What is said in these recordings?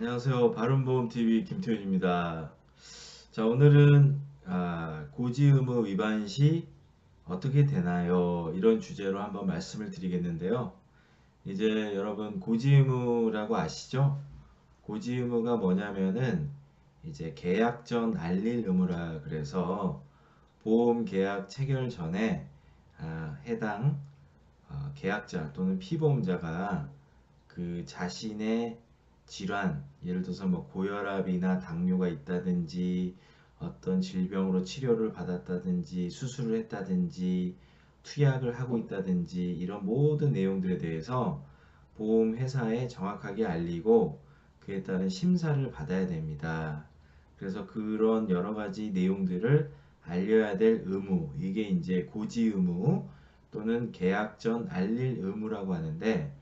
안녕하세요. 바른보험TV 김태훈입니다. 자, 오늘은 아, 고지의무 위반 시 어떻게 되나요? 이런 주제로 한번 말씀을 드리겠는데요. 이제 여러분 고지의무라고 아시죠? 고지의무가 뭐냐면은 이제 계약 전 알릴 의무라 그래서 보험 계약 체결 전에 아, 해당 어, 계약자 또는 피보험자가 그 자신의 질환, 예를 들어서 뭐 고혈압이나 당뇨가 있다든지 어떤 질병으로 치료를 받았다든지 수술을 했다든지 투약을 하고 있다든지 이런 모든 내용들에 대해서 보험 회사에 정확하게 알리고 그에 따른 심사를 받아야 됩니다. 그래서 그런 여러 가지 내용들을 알려야 될 의무, 이게 이제 고지 의무 또는 계약 전 알릴 의무라고 하는데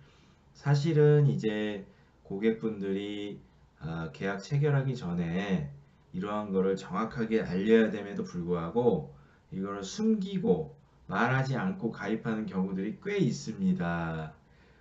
사실은 이제 고객분들이 아, 계약 체결하기 전에 이러한 거를 정확하게 알려야 됨에도 불구하고 이거를 숨기고 말하지 않고 가입하는 경우들이 꽤 있습니다.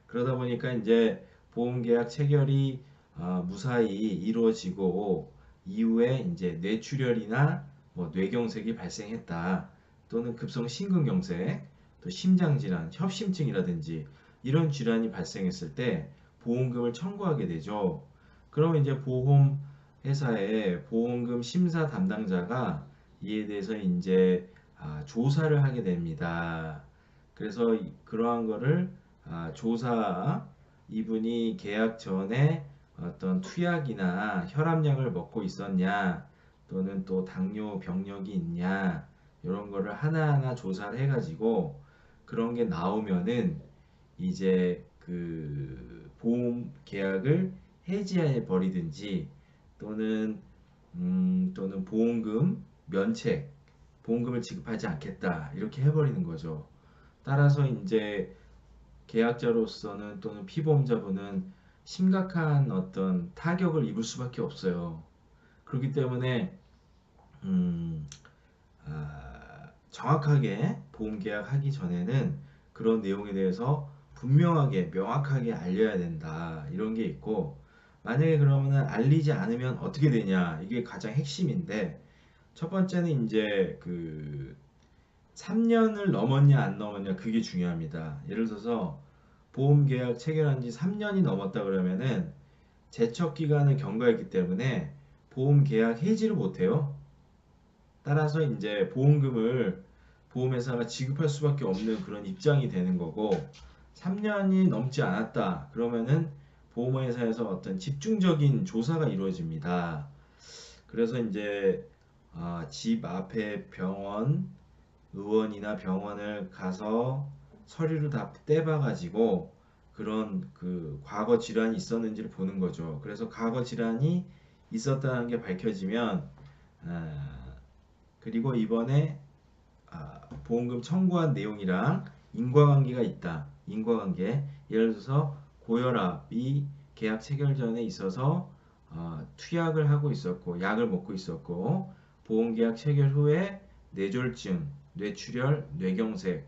그러다 보니까 이제 보험 계약 체결이 어, 무사히 이루어지고 이후에 이제 뇌출혈이나 뭐 뇌경색이 발생했다 또는 급성 심근경색 또 심장질환, 협심증이라든지 이런 질환이 발생했을 때 보험금을 청구하게 되죠. 그러면 이제 보험 회사의 보험금 심사 담당자가 이에 대해서 이제 아, 조사를 하게 됩니다. 그래서 그러한 거를 아, 조사 이분이 계약 전에 어떤 투약이나 혈압약을 먹고 있었냐 또는 또 당뇨 병력이 있냐 이런 거를 하나하나 조사를 해가지고 그런 게 나오면은 이제 그 보험 계약을 해지해 버리든지 또는 음, 또는 보험금 면책 보험금을 지급하지 않겠다 이렇게 해버리는 거죠. 따라서 이제 계약자로서는 또는 피보험자분은 심각한 어떤 타격을 입을 수밖에 없어요. 그렇기 때문에 음, 아, 정확하게 보험 계약하기 전에는 그런 내용에 대해서 분명하게 명확하게 알려야 된다. 이런 게 있고 만약에 그러면은 알리지 않으면 어떻게 되냐? 이게 가장 핵심인데 첫 번째는 이제 그 3년을 넘었냐 안 넘었냐 그게 중요합니다. 예를 들어서 보험 계약 체결한 지 3년이 넘었다 그러면은 제척 기간을 경과했기 때문에 보험 계약 해지를 못해요. 따라서 이제 보험금을 보험회사가 지급할 수밖에 없는 그런 입장이 되는 거고 3년이 넘지 않았다. 그러면은 보험회사에서 어떤 집중적인 조사가 이루어집니다. 그래서 이제 어, 집 앞에 병원, 의원이나 병원을 가서 서류를 다 떼봐 가지고 그런 그 과거 질환이 있었는지를 보는 거죠. 그래서 과거 질환이 있었다는 게 밝혀지면 아, 그리고 이번에 아, 보험금 청구한 내용이랑 인과관계가 있다. 인과관계 예를 들어서 고혈압이 계약 체결 전에 있어서 어, 투약을 하고 있었고 약을 먹고 있었고 보험계약 체결 후에 뇌졸중, 뇌출혈, 뇌경색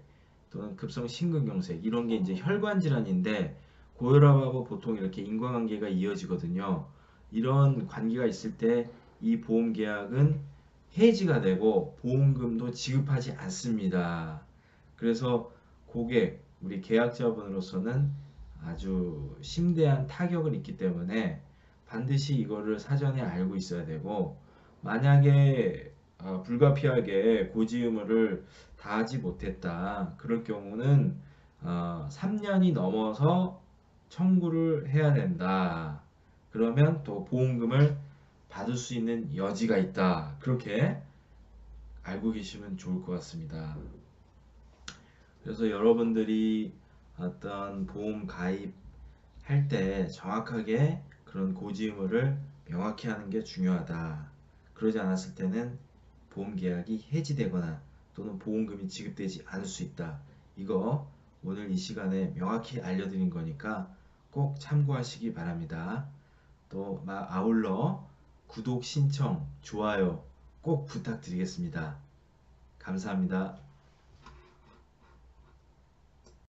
또는 급성 심근경색 이런 게 이제 혈관 질환인데 고혈압하고 보통 이렇게 인과관계가 이어지거든요. 이런 관계가 있을 때 이 보험계약은 해지가 되고 보험금도 지급하지 않습니다. 그래서 고객 우리 계약자분으로서는 아주 심대한 타격을 입기 때문에 반드시 이거를 사전에 알고 있어야 되고 만약에 어, 불가피하게 고지 의무를 다하지 못했다 그럴 경우는 어, 3년이 넘어서 청구를 해야 된다 그러면 또 보험금을 받을 수 있는 여지가 있다 그렇게 알고 계시면 좋을 것 같습니다. 그래서 여러분들이 어떤 보험 가입 할 때 정확하게 그런 고지 의무를 명확히 하는 게 중요하다. 그러지 않았을 때는 보험 계약이 해지되거나 또는 보험금이 지급되지 않을 수 있다. 이거 오늘 이 시간에 명확히 알려드린 거니까 꼭 참고하시기 바랍니다. 또 아울러 구독 신청, 좋아요 꼭 부탁드리겠습니다. 감사합니다.